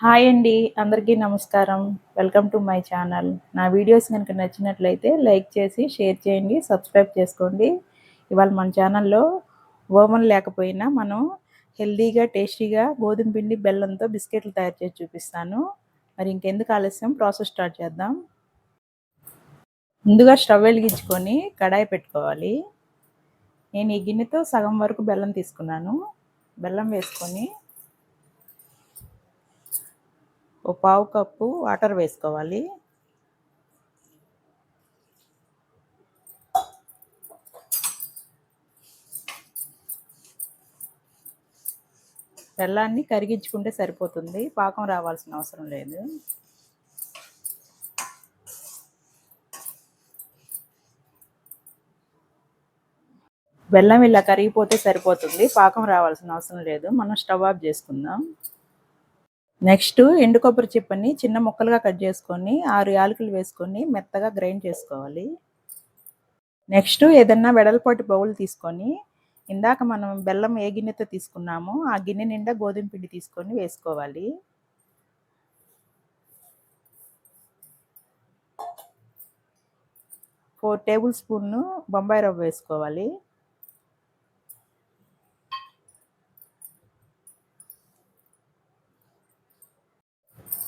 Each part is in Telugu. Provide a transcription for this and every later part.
హాయ్ అండి అందరికీ నమస్కారం. వెల్కమ్ టు మై ఛానల్ నా వీడియోస్ కనుక నచ్చినట్లయితే లైక్ చేసి షేర్ చేయండి సబ్స్క్రైబ్ చేసుకోండి. ఇవాళ మన ఛానల్లో ఓవెన్ లేకపోయినా మనం హెల్దీగా టేస్టీగా గోధుమ పిండి బెల్లంతో బిస్కెట్లు తయారు చేసి చూపిస్తాను. మరి ఇంకెందుకు ఆలస్యం? ప్రాసెస్ స్టార్ట్ చేద్దాం. ముందుగా స్టవ్ వెలిగించుకొని కడాయి పెట్టుకోవాలి. నేను ఈ గిన్నెతో సగం వరకు బెల్లం తీసుకున్నాను. బెల్లం వేసుకొని ఓ పావు కప్పు వాటర్ వేసుకోవాలి. బెల్లాన్ని కరిగించుకుంటే సరిపోతుంది. పాకం రావాల్సిన అవసరం లేదు. బెల్లం ఇలా కరిగిపోతే సరిపోతుంది. పాకం రావాల్సిన అవసరం లేదు. మనం స్టవ్ ఆఫ్ చేసుకుందాం. నెక్స్ట్ ఎండు కొబ్బరి చిప్పని చిన్న ముక్కలుగా కట్ చేసుకొని ఆరు యాలకులు వేసుకొని మెత్తగా గ్రైండ్ చేసుకోవాలి. నెక్స్ట్ ఏదన్నా వెడల్పాటి బౌల్ తీసుకొని ఇందాక మనం బెల్లం ఏ గిన్నెతో తీసుకున్నామో ఆ గిన్నె నిండా గోధుమ పిండి తీసుకొని వేసుకోవాలి. ఫోర్ టేబుల్ స్పూన్ బొంబాయి రవ్వ వేసుకోవాలి.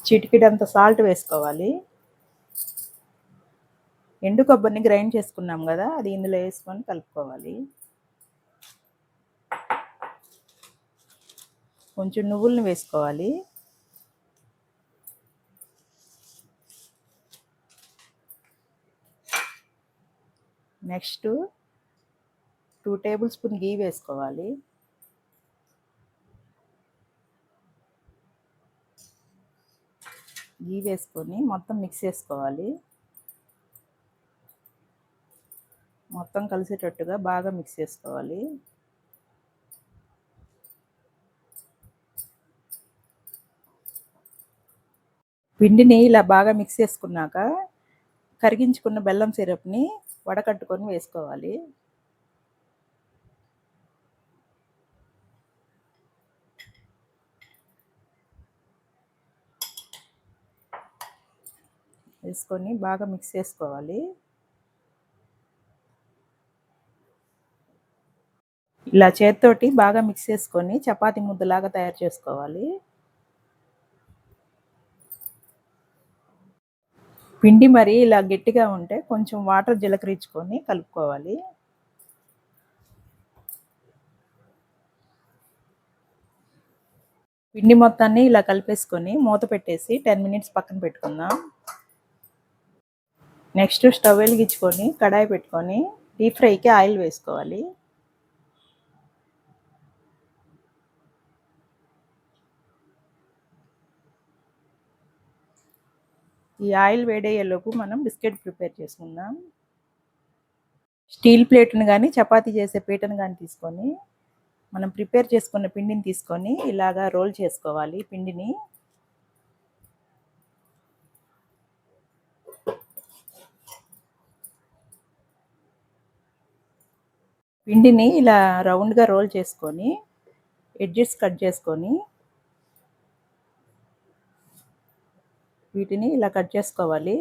చిటికిడంత సాల్ట్ వేసుకోవాలి. ఎండు కొబ్బరిని గ్రైండ్ చేసుకున్నాం కదా అది ఇందులో వేసుకొని కలుపుకోవాలి. కొంచెం నువ్వులను వేసుకోవాలి. Next two table spoon ghee వేసుకోవాలి. గీ వేసుకొని మొత్తం మిక్స్ చేసుకోవాలి. మొత్తం కలిసేటట్టుగా బాగా మిక్స్ చేసుకోవాలి. పిండిని ఇలా బాగా మిక్స్ చేసుకున్నాక కరిగించుకున్న బెల్లం సిరప్ని వడకట్టుకొని వేసుకోవాలి. వేసుకొని బాగా మిక్స్ చేసుకోవాలి. ఇలా చేత్తోటి బాగా మిక్స్ చేసుకొని చపాతీ ముద్దలాగా తయారు చేసుకోవాలి. పిండి మరి ఇలా గట్టిగా ఉంటే కొంచెం వాటర్ జీలకరించుకొని కలుపుకోవాలి. పిండి మొత్తాన్ని ఇలా కలిపేసుకొని మూత పెట్టేసి టెన్ మినిట్స్ పక్కన పెట్టుకుందాం. నెక్స్ట్ స్టవ్ వెలిగించుకొని కడాయి పెట్టుకొని డీప్ ఫ్రైకి ఆయిల్ వేసుకోవాలి. ఈ ఆయిల్ వేడయ్యేలోపు మనం బిస్కెట్ ప్రిపేర్ చేసుకుందాం. స్టీల్ ప్లేట్ని కానీ చపాతీ చేసే పీటను కానీ తీసుకొని మనం ప్రిపేర్ చేసుకున్న పిండిని తీసుకొని ఇలాగా రోల్ చేసుకోవాలి పిండిని. పిండిని ఇలా రౌండ్గా రోల్ చేసుకొని ఎడ్జెస్ కట్ చేసుకొని వీటిని ఇలా కట్ చేసుకోవాలి.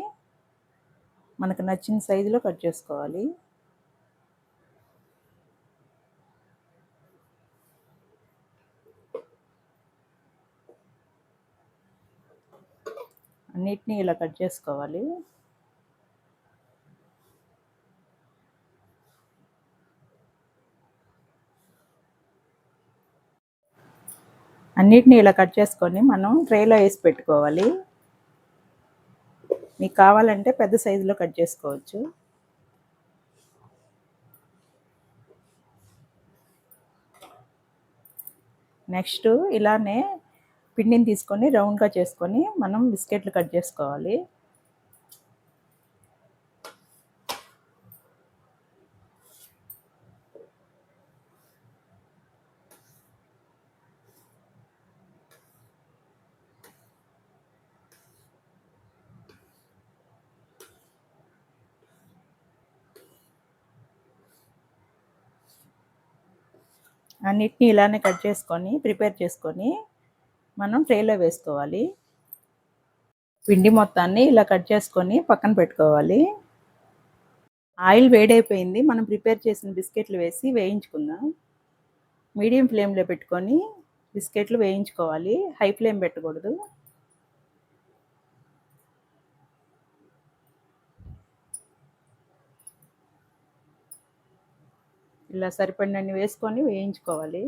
మనకు నచ్చిన సైజులో కట్ చేసుకోవాలి. అన్నిటినీ ఇలా కట్ చేసుకోవాలి. అన్నిటిని ఇలా కట్ చేసుకొని మనం ట్రేలో వేసి పెట్టుకోవాలి. మీకు కావాలంటే పెద్ద సైజులో కట్ చేసుకోవచ్చు. నెక్స్ట్ ఇలానే పిండిని తీసుకొని రౌండ్గా చేసుకొని మనం బిస్కెట్లు కట్ చేసుకోవాలి. అన్నిటినీ ఇలానే కట్ చేసుకొని ప్రిపేర్ చేసుకొని మనం ట్రేలో వేసుకోవాలి. పిండి మొత్తాన్ని ఇలా కట్ చేసుకొని పక్కన పెట్టుకోవాలి. ఆయిల్ వేడైపోయింది. మనం ప్రిపేర్ చేసిన బిస్కెట్లు వేసి వేయించుకుందాం. మీడియం ఫ్లేమ్లో పెట్టుకొని బిస్కెట్లు వేయించుకోవాలి. హై ఫ్లేమ్ పెట్టకూడదు. ఇలా సరిపడినన్ని వేసుకొని వేయించుకోవాలి.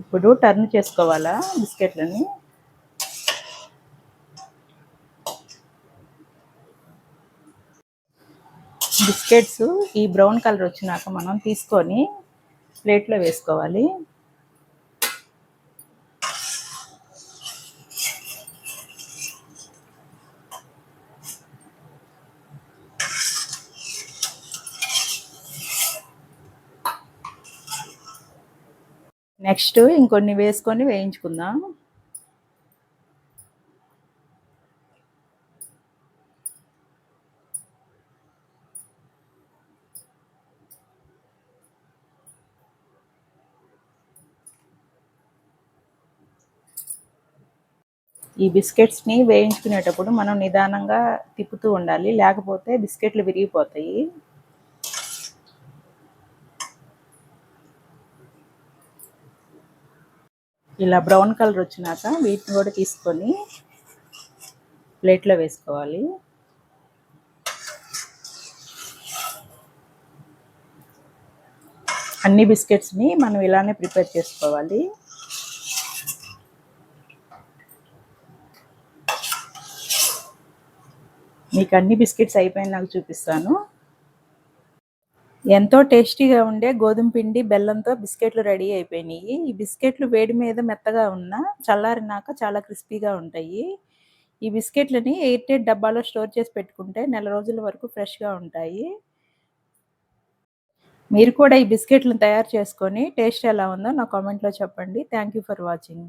ఇప్పుడు టర్న్ చేసుకోవాలా బిస్కెట్లని? బిస్కెట్స్ ఈ బ్రౌన్ కలర్ వచ్చినాక మనం తీసుకొని ప్లేట్లో వేసుకోవాలి. నెక్స్ట్ ఇంకొన్ని వేసుకొని వేయించుకుందాం. ఈ బిస్కెట్స్ని వేయించుకునేటప్పుడు మనం నిదానంగా తిప్పుతూ ఉండాలి లేకపోతే బిస్కెట్లు విరిగిపోతాయి. ఇలా బ్రౌన్ కలర్ వచ్చినాక వీటిని కూడా తీసుకొని ప్లేట్లో వేసుకోవాలి. అన్ని బిస్కెట్స్ని మనం ఇలానే ప్రిపేర్ చేసుకోవాలి. మీకు అన్ని బిస్కెట్స్ అయిపోయిన నాకు చూపిస్తాను. ఎంతో టేస్టీగా ఉండే గోధుమ పిండి బెల్లంతో బిస్కెట్లు రెడీ అయిపోయినాయి. ఈ బిస్కెట్లు వేడి మీద మెత్తగా ఉన్న చల్లారినాక చాలా క్రిస్పీగా ఉంటాయి. ఈ బిస్కెట్లని ఎయిర్ టైట్ డబ్బాలో స్టోర్ చేసి పెట్టుకుంటే నెల రోజుల వరకు ఫ్రెష్గా ఉంటాయి. మీరు కూడా ఈ బిస్కెట్లను తయారు చేసుకొని టేస్ట్ ఎలా ఉందో నా కామెంట్లో చెప్పండి. Thank you for watching.